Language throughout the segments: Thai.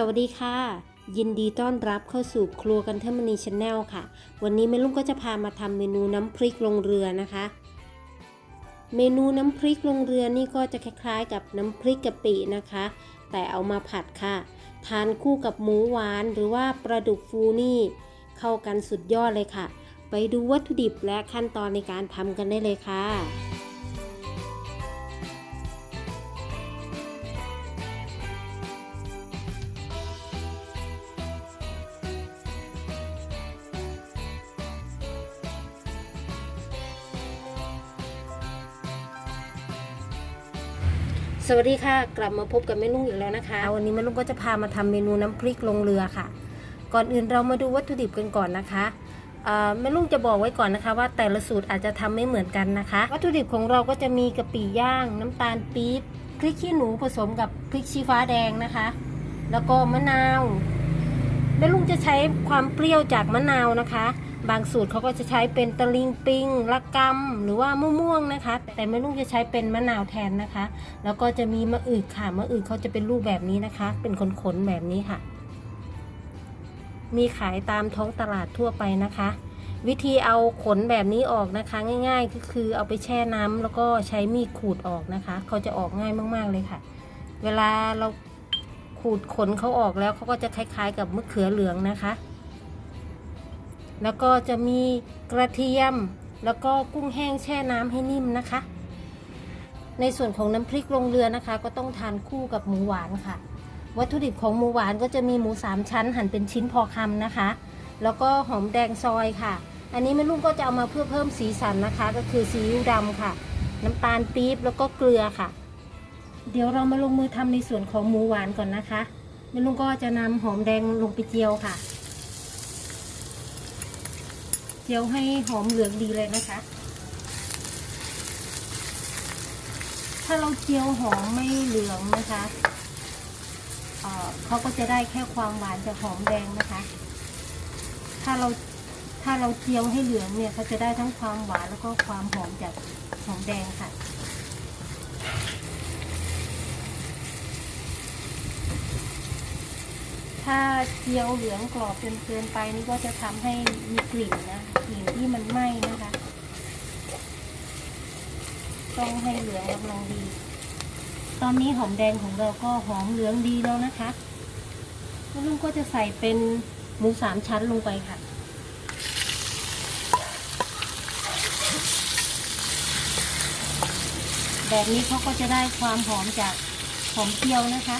สวัสดีค่ะ ยินดีต้อนรับเข้าสู่ครัวกันเทมณีชาแนลค่ะ วันนี้แม่ลุงก็จะพามาทำเมนูน้ำพริกลงเรือนะคะ เมนูน้ำพริกลงเรือนี่ก็จะคล้ายๆ กับน้ำพริกกะปินะคะ แต่เอามาผัดค่ะ ทานคู่กับหมูหวานหรือว่าปลาดุกฟูนี่ เข้ากันสุดยอดเลยค่ะ ไปดูวัตถุดิบและขั้นตอนในการทำกันได้เลยค่ะ สวัสดีค่ะ กลับมาพบกับแม่ลุงอีกแล้วนะคะวันนี้แม่ลุงก็จะพามาทำเมนูน้ำพริกลงเรือค่ะ ก่อนอื่นเรามาดูวัตถุดิบกันก่อนนะคะเอ่อแม่ลุงจะบอกไว้ก่อนนะคะว่าแต่ละสูตรอาจจะทำไม่เหมือนกันนะคะ วัตถุดิบของเราก็จะมีกะปิย่าง น้ำตาลปี๊บพริกขี้หนูผสมกับพริกชี้ฟ้าแดงนะคะ แล้วก็มะนาวแม่ลุงจะใช้ความเปรี้ยวจากมะนาวนะคะ บางสูตรเขาก็จะใช้เป็นตะลิงปิงละกำหรือว่ามะม่วงนะคะ แต่แม่ลุงจะใช้เป็นมะนาวแทนนะคะ แล้วก็จะมีมะอึกค่ะมะอึกเขาจะเป็นรูปแบบนี้นะคะ เป็นขนๆแบบนี้ค่ะ มีขายตามท้องตลาดทั่วไปนะคะ วิธีเอาขนแบบนี้ออกนะคะ ง่าย ๆ ก็คือเอาไปแช่น้ำแล้วก็ใช้มีดขูดออกนะคะเขาจะออกง่ายมากๆเลยค่ะ เวลาเราขูดขนเขาออกแล้วเขาก็จะคล้าย ๆ กับมะเขือเหลืองนะคะ แล้วก็จะมีกระเทียม แล้วก็กุ้งแห้งแช่น้ำให้นิ่มนะคะ ในส่วนของน้ำพริกลงเรือนะคะ ก็ต้องทานคู่กับหมูหวานค่ะ วัตถุดิบของหมูหวานก็จะมีหมูสามชั้น หั่นเป็นชิ้นพอคำนะคะ แล้วก็หอมแดงซอยค่ะ อันนี้แม่ลุงก็จะเอามาเพื่อเพิ่มสีสันนะคะ ก็คือซีอิ๊วดำค่ะ น้ำตาลปี๊บแล้วก็เกลือค่ะ เดี๋ยวเรามาลงมือทำในส่วนของหมูหวานก่อนนะคะแม่ลุงก็จะนำหอมแดงลงไปเจียวค่ะ จียวให้หอมเหลืองดีเลยนะคะ ถ้าเราเจียวหอมไม่เหลืองนะคะเเขาก็จะได้แค่ความหวานจากหอมแดงนะคะ ถ้าเราถ้าเราเจียวให้เหลืองเนี่ยเขาจะได้ทั้งความหวานแล้วก็ความหอมจากหอมแดงค่ะ ถ้าเจียวเหลืองกรอบจนเกินไปนี่ก็จะทำให้มีกลิ่นนะกลิ่นที่มันไหม้นะคะ ต้องให้เหลืองกำลังดี ตอนนี้หอมแดงของเราก็หอมเหลืองดีแล้วนะคะแล้วลุงก็จะใส่เป็นหมูสามชั้นลงไปค่ะแบบนี้เขาก็จะได้ความหอมจากหอมเจียวนะคะ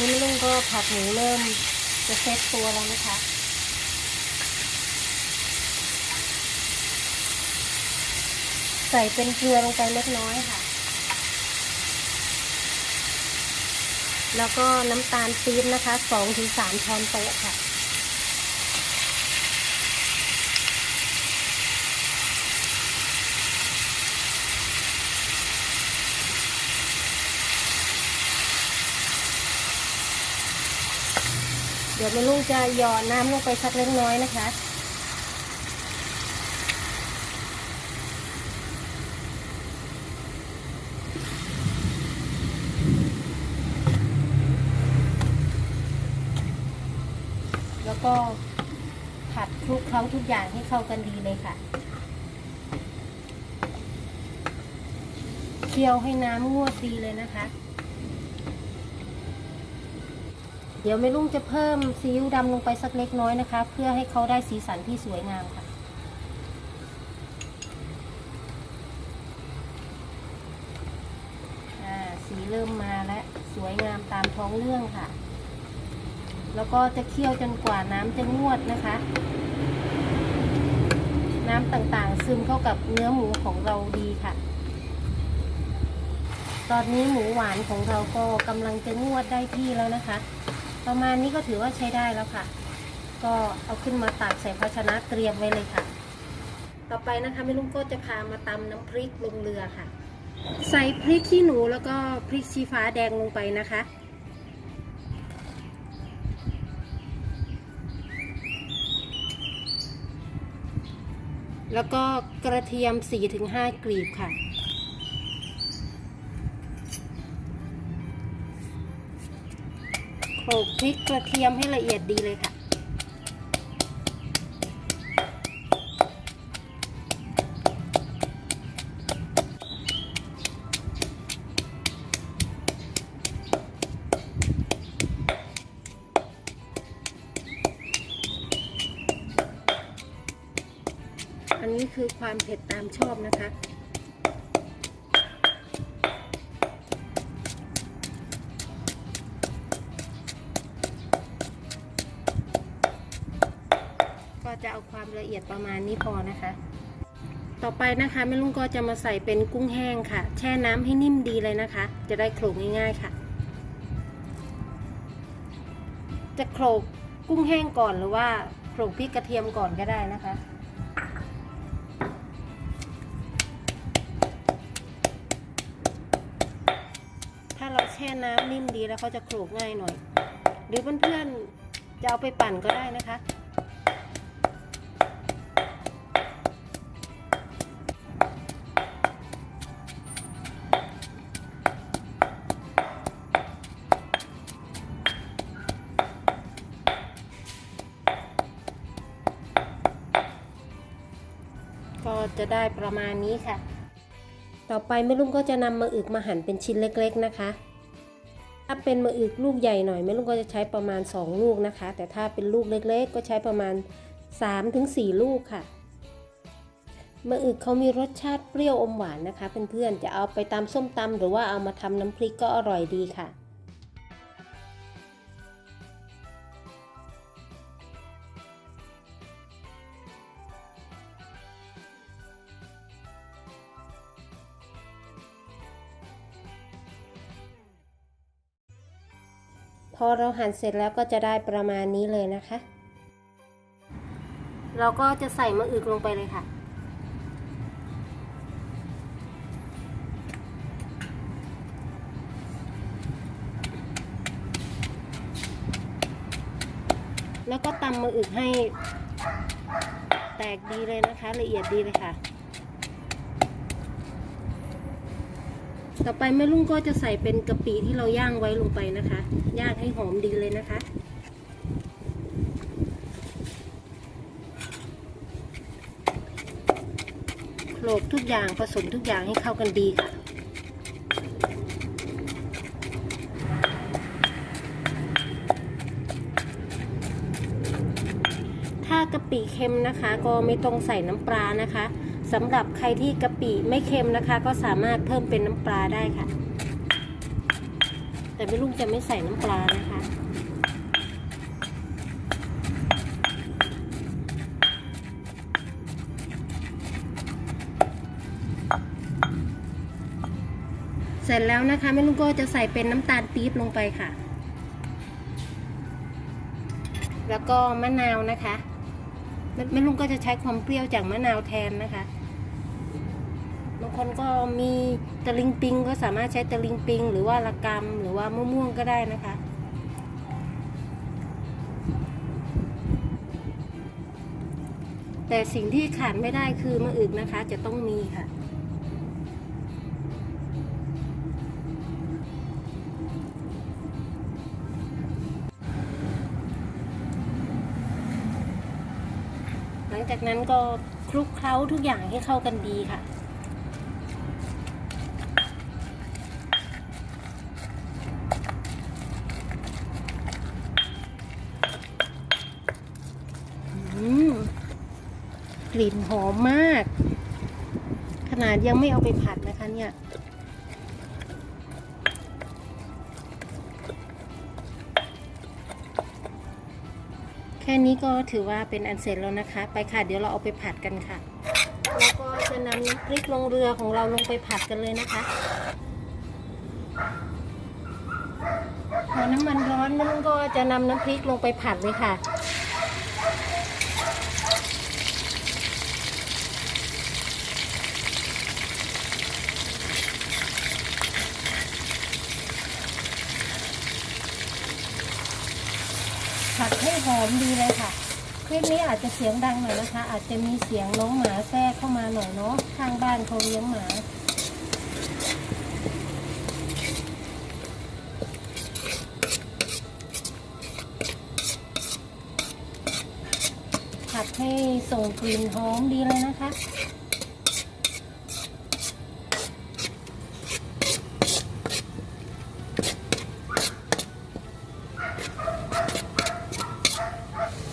นนี้แม่ลุงก็ผัดหมูเริ่มจะเซ็ตตัวแล้วนะคะใส่เป็นเกลือลงไปเล็กน้อยค่ะ แล้วก็น้ำตาลปี๊บนะคะสองถึงสามช้อนโต๊ะค่ะ ดี๋ยวแม่ลุงจะหยอดน้ำลงไปสักเล็กน้อยนะคะ แล้วก็ผัดคลุกเคล้าทุกอย่างให้เข้ากันดีเลยค่ะ เคี่ยวให้น้ำงวดดีเลยนะคะ เดี๋ยวแม่ลุงจะเพิ่มซีอิ๊วดำลงไปสักเล็กน้อยนะคะ เพื่อให้เขาได้สีสันที่สวยงามค่ะอ่าสีเริ่มมาแล้วสวยงามตามท้องเรื่องค่ะ แล้วก็จะเคี่ยวจนกว่าน้ำจะงวดนะคะ น้ำต่างๆ ซึมเข้ากับเนื้อหมูของเราดีค่ะตอนนี้หมูหวานของเราก็กำลังจะงวดได้ที่แล้วนะคะ ประมาณนี้ก็ถือว่าใช้ได้แล้วค่ะ ก็เอาขึ้นมาตักใส่ภาชนะเตรียมไว้เลยค่ะ ต่อไปนะคะแม่ลุงก็จะพามาตำน้ำพริกลงเรือค่ะ ใส่พริกขี้หนูแล้วก็พริกชี้ฟ้าแดงลงไปนะคะแล้วก็กระเทียม4-5ถึงกลีบค่ะ ลกพริกกระเทียมให้ละเอียดดีเลยค่ะ อันนี้คือความเผ็ดตามชอบนะคะ ก็จะเอาความละเอียดประมาณนี้พอนะคะ ต่อไปนะคะแม่ลุงก็จะมาใส่เป็นกุ้งแห้งค่ะ แช่น้ำให้นิ่มดีเลยนะคะ จะได้โขลกง่ายๆค่ะ จะโขลกกุ้งแห้งก่อนหรือว่าโขลกพริกกระเทียมก่อนก็ได้นะคะถ้าเราแช่น้ำนิ่มดีแล้วเขาจะโขลกง่ายหน่อย หรือเพื่อนๆจะเอาไปปั่นก็ได้นะคะ ก็จะได้ประมาณนี้ค่ะ ต่อไปแม่ลุงก็จะนำมะอึกมาหั่นเป็นชิ้นเล็กๆนะคะ ถ้าเป็นมะอึกลูกใหญ่หน่อยแม่ลุงก็จะใช้ประมาณ 2 ลูกนะคะ แต่ถ้าเป็นลูกเล็กๆ ก็ใช้ประมาณ 3-4 ลูกค่ะมะอึกเขามีรสชาติเปรี้ยวอมหวานนะคะเพื่อนๆ จะเอาไปตำส้มตำหรือว่าเอามาทำน้ำพริกก็อร่อยดีค่ะ อเราหั่นเสร็จแล้วก็จะได้ประมาณนี้เลยนะคะ เราก็จะใส่มะอึกลงไปเลยค่ะ แล้วก็ตำมะอึกให้แตกดีเลยนะคะ ละเอียดดีเลยค่ะ ต่อไปแม่ลุงก็จะใส่เป็นกะปิที่เราย่างไว้ลงไปนะคะ ย่างให้หอมดีเลยนะคะ โขลกทุกอย่างผสมทุกอย่างให้เข้ากันดีค่ะถ้ากะปิเค็มนะคะ ก็ไม่ต้องใส่น้ำปลานะคะ สำหรับใครที่กะปิไม่เค็มนะคะ ก็สามารถเพิ่มเป็นน้ำปลาได้ค่ะ แต่ไม่ลุงจะไม่ใส่น้ำปลานะคะเสร็จแล้วนะคะแม่ลุงก็จะใส่เป็นน้ำตาลปี๊บลงไปค่ะ แล้วก็มะนาวนะคะแม่ลุงก็จะใช้ความเปรี้ยวจากมะนาวแทนนะคะ บางคนก็มีตะลิงปิงก็สามารถใช้ตะลิงปิง หรือว่าละกำหรือว่ามะม่วงก็ได้นะคะแต่สิ่งที่ขาดไม่ได้คือมะอึกนะคะ จะต้องมีค่ะ หลังจากนั้นก็คลุกเคล้าทุกอย่างให้เข้ากันดีค่ะ อืม กลิ่นหอมมาก ขนาดยังไม่เอาไปผัดนะคะเนี่ยแค่นี้ก็ถือว่าเป็นอันเสร็จแล้วนะคะ ไปค่ะ เดี๋ยวเราเอาไปผัดกันค่ะ แล้วก็จะนำน้ำพริกลงเรือของเราลงไปผัดกันเลยนะคะพอน้ำมันร้อนมันก็จะนำน้ำพริกลงไปผัดเลยค่ะ หอมดีเลยค่ะ คลิปนี้อาจจะเสียงดังหน่อยนะคะ อาจจะมีเสียงน้องหมาแทรกเข้ามาหน่อยเนาะข้างบ้านเขาเลี้ยงหมาผัดให้ส่งกลิ่นหอมดีเลยนะคะ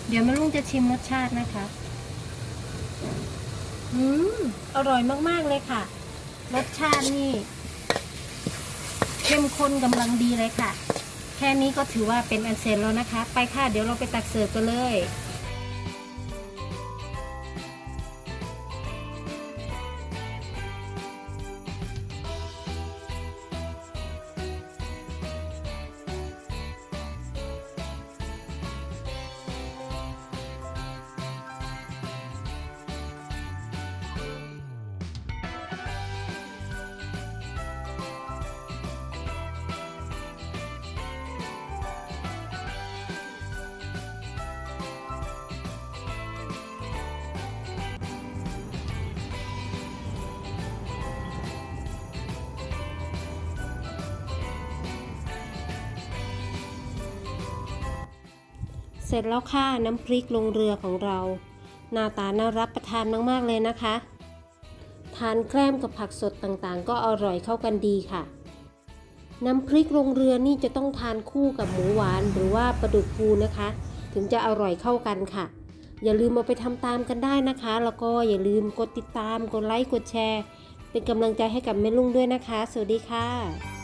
เดี๋ยวแม่ลุงจะชิมรสชาตินะคะ อืม อร่อยมากๆเลยค่ะ รสชาตินี่เข้มข้นกำลังดีเลยค่ะ แค่นี้ก็ถือว่าเป็นอันเสร็จแล้วนะคะ ไปค่ะ เดี๋ยวเราไปตักเสิร์ฟกันเลย ร็จแล้วค่ะน้ำพริกลงเรือของเรา หน้าตาน่ารับประทานมากๆเลยนะคะ ทานแกล้มกับผักสดต่างๆ ก็อร่อยเข้ากันดีค่ะ น้ำพริกลงเรือนี่จะต้องทานคู่กับหมูหวานหรือว่าปลาดุกฟูนะคะ ถึงจะอร่อยเข้ากันค่ะ อย่าลืมเอาไปทำตามกันได้นะคะ แล้วก็อย่าลืมกดติดตามกดไลค์กดแชร์ เป็นกำลังใจให้กับแม่ลุงด้วยนะคะ สวัสดีค่ะ